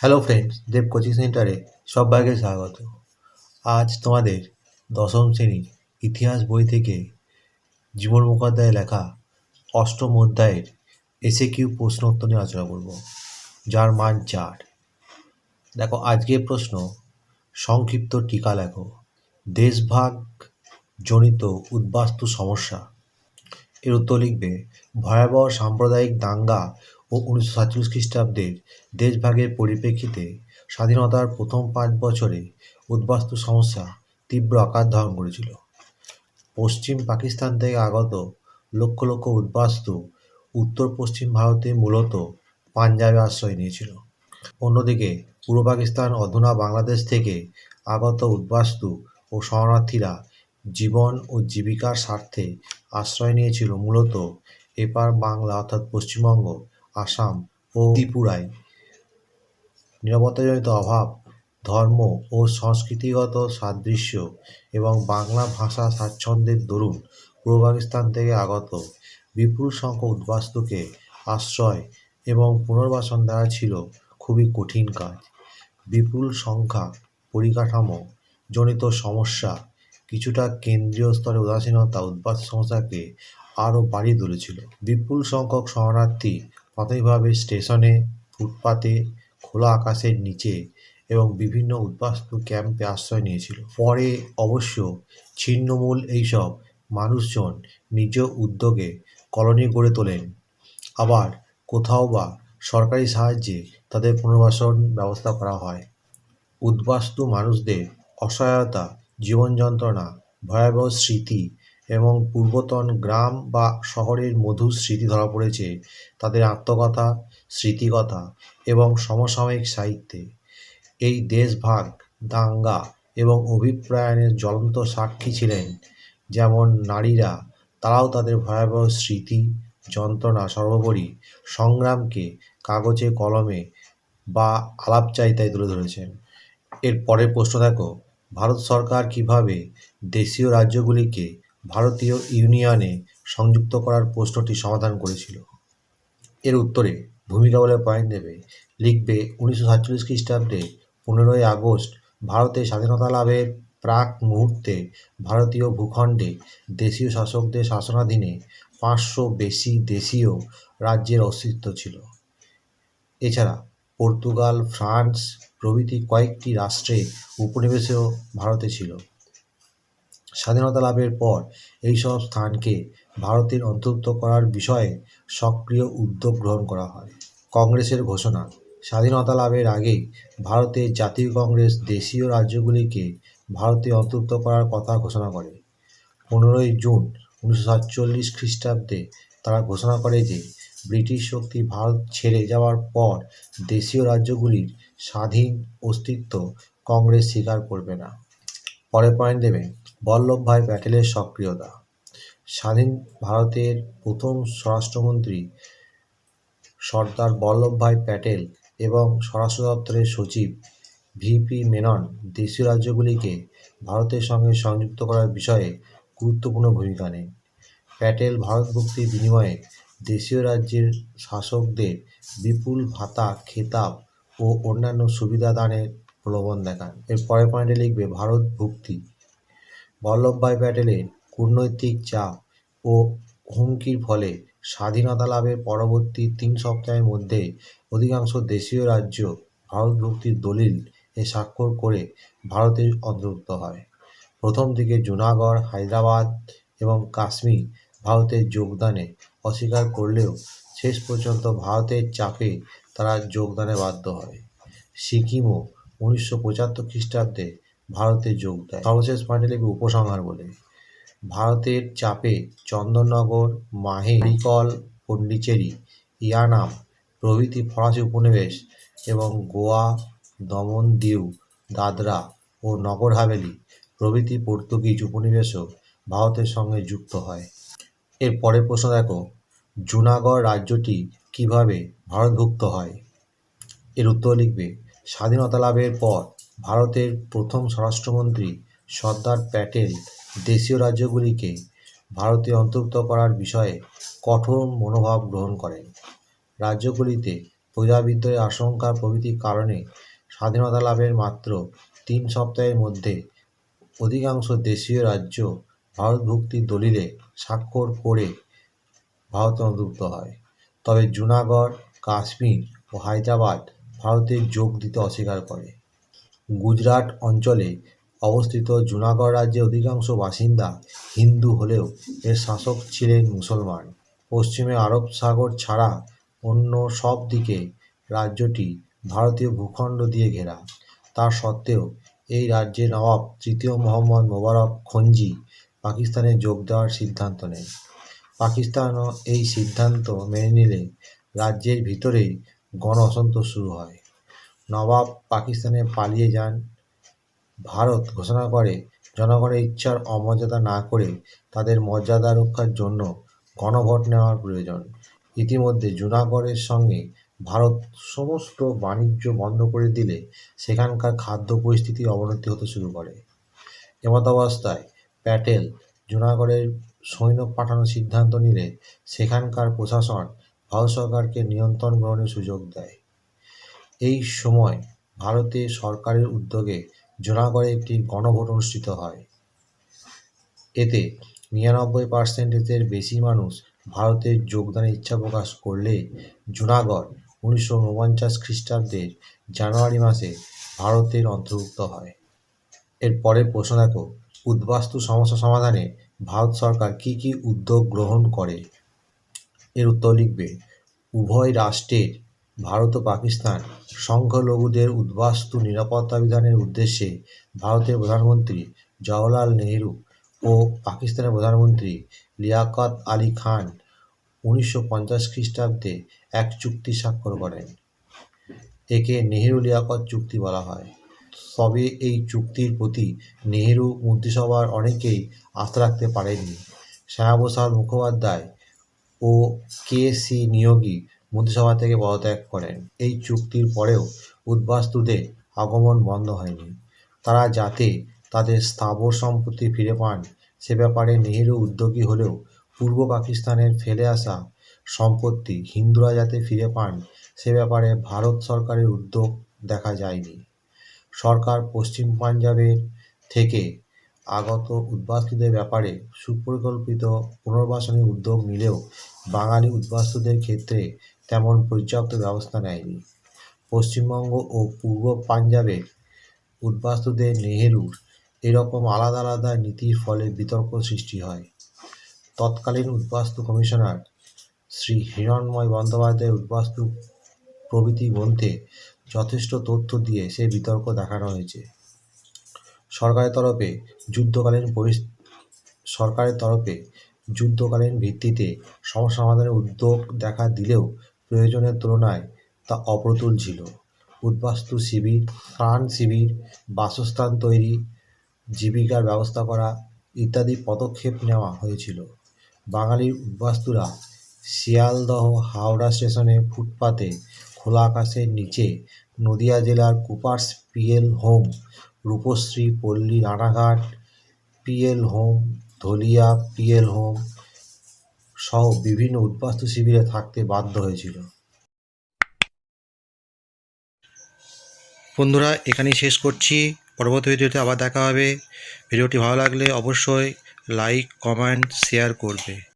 Hello friends দেব coaching সেন্টারে সবাইকে স্বাগত। আজ তোমাদের দশম শ্রেণির ইতিহাস বই থেকে জীবন মুখোপাধ্যায়ের লেখা অষ্টম অধ্যায়ের এসে কিউ প্রশ্ন উত্তর নিয়ে আলোচনা করব, যার মান চার। দেখো, আজকের প্রশ্ন, সংক্ষিপ্ত টিকা লেখো। দেশভাগ জনিত উদ্বাস্তু সমস্যা। এর উত্তর লিখবে, ভয়াবহ সাম্প্রদায়িক দাঙ্গা ও উনিশশো সাতচল্লিশ খ্রিস্টাব্দের দেশভাগের পরিপ্রেক্ষিতে স্বাধীনতার প্রথম পাঁচ বছরে উদ্বাস্তু সমস্যা তীব্র আকার ধারণ করেছিল। পশ্চিম পাকিস্তান থেকে আগত লক্ষ লক্ষ উদ্বাস্তু উত্তর পশ্চিম ভারতে মূলত পাঞ্জাবে আশ্রয় নিয়েছিল। অন্যদিকে পূর্ব পাকিস্তান, অধুনা বাংলাদেশ থেকে আগত উদ্বাস্তু ও শরণার্থীরা জীবন ও জীবিকার স্বার্থে আশ্রয় নিয়েছিল। মূলত এপার বাংলা অর্থাৎ পশ্চিমবঙ্গ আসাম ও ত্রিপুরায়। নিরাপত্তাজনিত অভাব ধর্ম ও সংস্কৃতিগত সাদৃশ্য এবং বাংলা ভাষা স্বাচ্ছন্দ্যের দরুন পূর্ব পাকিস্তান থেকে আগত বিপুল সংখ্যক উদ্বাস্তুকে আশ্রয় এবং পুনর্বাসন দেওয়া ছিল খুবই কঠিন কাজ। বিপুল সংখ্যা পরিকাঠামো জনিত সমস্যা কিছুটা কেন্দ্রীয় স্তরে উদাসীনতা উদ্বাস্তু সমস্যাকে আরও বাড়িয়ে তুলেছিল। বিপুল সংখ্যক শরণার্থী প্রাথমিকভাবে স্টেশনে, ফুটপাতে, খোলা আকাশের নিচে এবং বিভিন্ন উদ্বাস্তু ক্যাম্পে আশ্রয় নিয়েছিল। পরে অবশ্য ছিন্নমূল এইসব মানুষজন নিজ উদ্যোগে কলোনি গড়ে তোলেন। আবার কোথাও বা সরকারি সাহায্যে তাদের পুনর্বাসন ব্যবস্থা করা হয়। উদ্বাস্তু মানুষদের অসহায়তা, জীবন যন্ত্রণা, ভয়াবহ স্মৃতি এবং পূর্বতন গ্রাম বা শহরের মধুর স্মৃতি ধরা পড়েছে তাদের আত্মকথা, স্মৃতিকথা এবং সমসাময়িক সাহিত্যে। এই দেশভাগ, দাঙ্গা এবং অভিপ্রায়নের জ্বলন্ত সাক্ষী ছিলেন, যেমন নারীরা, তারাও তাদের ভয়াবহ স্মৃতি, যন্ত্রণা সর্বোপরি সংগ্রামকে কাগজে, কলমে বা আলাপচারিতায় তুলে ধরেছেন। এর পরের প্রশ্ন দেখো, ভারত সরকার কীভাবে দেশীয় রাজ্যগুলিকে ভারতীয় ইউনিয়নে সংযুক্ত করার প্রশ্নটি সমাধান করেছিল। এর উত্তরে ভূমিকা বলে পয়েন্ট দেবে, লিখবে উনিশশো সাতচল্লিশ খ্রিস্টাব্দে পনেরোই আগস্ট ভারতের স্বাধীনতা লাভের প্রাক মুহূর্তে ভারতীয় ভূখণ্ডে দেশীয় শাসকদের শাসনাধীনে পাঁচশো বেশি দেশীয় রাজ্যের অস্তিত্ব ছিল। এছাড়া পর্তুগাল, ফ্রান্স প্রভৃতি কয়েকটি রাষ্ট্রে উপনিবেশেও ভারতে ছিল। স্বাধীনতা লাভের পর এইসব স্থানকে ভারতের অন্তর্ভুক্ত করার বিষয়ে সক্রিয় উদ্যোগ গ্রহণ করা হয়। কংগ্রেসের ঘোষণা, স্বাধীনতা লাভের আগে ভারতের জাতীয় কংগ্রেস দেশীয় রাজ্যগুলিকে ভারতে অন্তর্ভুক্ত করার কথা ঘোষণা করে। পনেরোই জুন উনিশশো সাতচল্লিশ খ্রিস্টাব্দে তারা ঘোষণা করে যে ব্রিটিশ শক্তি ভারত ছেড়ে যাওয়ার পর দেশীয় রাজ্যগুলির স্বাধীন অস্তিত্ব কংগ্রেস স্বীকার করবে না। পরের পয়েন্ট দেবে বল্লভভাই প্যাটেলের সক্রিয়তা। স্বাধীন ভারতের প্রথম স্বরাষ্ট্রমন্ত্রী সর্দার বল্লভভাই প্যাটেল এবং স্বরাষ্ট্র দপ্তরের সচিব ভিপি মেনন দেশীয় রাজ্যগুলিকে ভারতের সঙ্গে সংযুক্ত করার বিষয়ে গুরুত্বপূর্ণ ভূমিকা নেন প্যাটেল ভারতভুক্তির বিনিময়ে দেশীয় রাজ্যের শাসকদের বিপুল ভাতা, খেতাব ও অন্যান্য সুবিধা দানের প্রলোভন দেখান। এর পরের পয়েন্টে লিখবে, ভারত ভুক্তি। বল্লভভাই প্যাটেলের কূটনৈতিক চাপ ও হুমকির ফলে স্বাধীনতা লাভের পরবর্তী তিন সপ্তাহের মধ্যে অধিকাংশ দেশীয় রাজ্য ভারতভুক্তির দলিল এ স্বাক্ষর করে ভারতে অন্তর্ভুক্ত হয়। প্রথম দিকে জুনাগড়, হায়দ্রাবাদ এবং কাশ্মীর ভারতের যোগদানে অস্বীকার করলেও শেষ পর্যন্ত ভারতের চাপে তারা যোগদানে বাধ্য হয়। সিকিমও উনিশশো পঁচাত্তর খ্রিস্টাব্দে ভারতে যোগ দেয়। সর্বশেষ পয়েন্টে উপসংহার বলে, ভারতের চাপে চন্দননগর, মাহে হরিকল পন্ডিচেরি, ইয়ানাম, প্রভৃতি ফরাসি উপনিবেশ এবং গোয়া দমন দিউ দাদরা ও নগর হাভেলি প্রভৃতি পর্তুগিজ উপনিবেশও ভারতের সঙ্গে যুক্ত হয়। এর পরের প্রশ্ন দেখো, জুনাগড় রাজ্যটি কীভাবে ভারতভুক্ত হয়? এর উত্তর লিখবে স্বাধীনতা লাভের পর ভারতের প্রথম স্বরাষ্ট্রমন্ত্রী সর্দার প্যাটেল দেশীয় রাজ্যগুলিকে ভারতে অন্তর্ভুক্ত করার বিষয়ে কঠোর মনোভাব গ্রহণ করেন। রাজ্যগুলিতে প্রজাবিদ্রোহের আশঙ্কা প্রভৃতির কারণে স্বাধীনতা লাভের মাত্র তিন সপ্তাহের মধ্যে অধিকাংশ দেশীয় রাজ্য ভারতভুক্তির দলিলে স্বাক্ষর করে ভারতে অন্তর্ভুক্ত হয়। তবে জুনাগড়, কাশ্মীর ও হায়দ্রাবাদ ভারতে যোগ দিতে অস্বীকার করে। গুজরাট অঞ্চলে অবস্থিত জুনাগড় রাজ্যের অধিকাংশ বাসিন্দা হিন্দু হলেও এর শাসক ছিলেন মুসলমান। পশ্চিমে আরব সাগর ছাড়া অন্য সব দিকে রাজ্যটি ভারতীয় ভূখণ্ড দিয়ে ঘেরা। তা সত্ত্বেও এই রাজ্যের নবাব তৃতীয় মোহাম্মদ মোবারক খঞ্জি পাকিস্তানে যোগ দেওয়ার সিদ্ধান্ত নেন। পাকিস্তানও এই সিদ্ধান্ত মেনে নিলে রাজ্যের ভিতরেই গণ অসন্তোষ শুরু হয়। নবাব পাকিস্তানে পালিয়ে যান। ভারত ঘোষণা করে, জনগণের ইচ্ছার অমর্যাদা না করে তাদের মর্যাদা রক্ষার জন্য গণভোট নেওয়ার প্রয়োজন। ইতিমধ্যে জুনাগড়ের সঙ্গে ভারত সমস্ত বাণিজ্য বন্ধ করে দিলে সেখানকার খাদ্য পরিস্থিতি অবনতি হতে শুরু করে। এমতাবস্থায় প্যাটেল জুনাগড়ের সৈন্য পাঠানোর সিদ্ধান্ত নিলে সেখানকার প্রশাসন ভারত সরকারকে নিয়ন্ত্রণ গ্রহণের সুযোগ দেয়। এই সময় ভারতে সরকারের উদ্যোগে জোনাগড়ে একটি গণভোট অনুষ্ঠিত হয়। এতে নিরানব্বই পার্সেন্টের বেশি মানুষ ভারতে যোগদানের ইচ্ছা প্রকাশ করলে জুনাগড় উনিশশো উনপঞ্চাশ খ্রিস্টাব্দের জানুয়ারি মাসে ভারতের অন্তর্ভুক্ত হয়। এর পরের প্রশ্ন দেখো, উদ্বাস্তু সমস্যা সমাধানে ভারত সরকার কী কী উদ্যোগ গ্রহণ করে? এর উত্তর লিখবে, উভয় রাষ্ট্রের, ভারত ও পাকিস্তান, সংখ্যালঘুদের উদ্বাস্তু নিরাপত্তা বিধানের উদ্দেশ্যে ভারতের প্রধানমন্ত্রী জওহরলাল নেহেরু ও পাকিস্তানের প্রধানমন্ত্রী লিয়াকত আলী খান উনিশশো পঞ্চাশ খ্রিস্টাব্দে এক চুক্তি স্বাক্ষর করেন। একে নেহেরু লিয়াকত চুক্তি বলা হয়। তবে এই চুক্তির প্রতি নেহেরু মন্ত্রিসভার অনেকেই আস্থা রাখতে পারেননি। শ্যামাপ্রসাদ মুখোপাধ্যায় ও কে সি নিয়োগী মন্ত্রিসভা থেকে পদত্যাগ করেন। এই চুক্তির পরেও উদ্বাস্তুদের আগমন বন্ধ হয়নি। তারা যাতে তাদের স্থাবর সম্পত্তি ফিরে পান, সে ব্যাপারে নেহেরু উদ্যোগী হলেও পূর্ব পাকিস্তানের ফেলে আসা সম্পত্তি হিন্দুরা যাতে ফিরে পান, সে ব্যাপারে ভারত সরকারের উদ্যোগ দেখা যায়নি। সরকার পশ্চিম পাঞ্জাবের থেকে আগত উদ্বাস্তুদের ব্যাপারে সুপরিকল্পিত পুনর্বাসনের উদ্যোগ নিলেও বাঙালি উদ্বাস্তুদের ক্ষেত্রে তেমন পর্যাপ্ত ব্যবস্থা নেয়নি। পশ্চিমবঙ্গ ও পূর্ব পাঞ্জাবে উদ্বাস্তুদের নেহেরুর এরকম আলাদা আলাদা নীতির ফলে বিতর্ক সৃষ্টি হয়। তৎকালীন উদ্বাস্তু কমিশনার শ্রী হিরণময় বন্দ্যোপাধ্যায়ের উদ্বাস্তু প্রভৃতি গ্রন্থে যথেষ্ট তথ্য দিয়ে সে বিতর্ক দেখানো হয়েছে। সরকারের তরফে যুদ্ধকালীন সরকারের তরফে যুদ্ধকালীন ভিত্তিতে সমস্যা সমাধানের উদ্যোগ দেখা দিলেও প্রয়োজনের তুলনায় তা অপ্রতুল ছিল। উদ্বাস্তু শিবির, ত্রাণ শিবির, বাসস্থান তৈরি, জীবিকার ব্যবস্থা করা ইত্যাদি পদক্ষেপ নেওয়া হয়েছিল। বাঙালির উদ্বাস্তুরা শিয়ালদহ হাওড়া স্টেশনে ফুটপাতে খোলা আকাশের নিচে নদিয়া জেলার Cooper's PL home Rupashree, Palli, Ranaghat, PL home, Dhalia, PL home সহ বিভিন্ন উদ্বাস্তু শিবিরে থাকতে বাধ্য হয়েছিল। বন্ধুরা, এখানেই শেষ করছি। পরবর্তী ভিডিওতে আবার দেখা হবে। ভিডিওটি ভালো লাগলে অবশ্যই লাইক কমেন্ট শেয়ার করবে।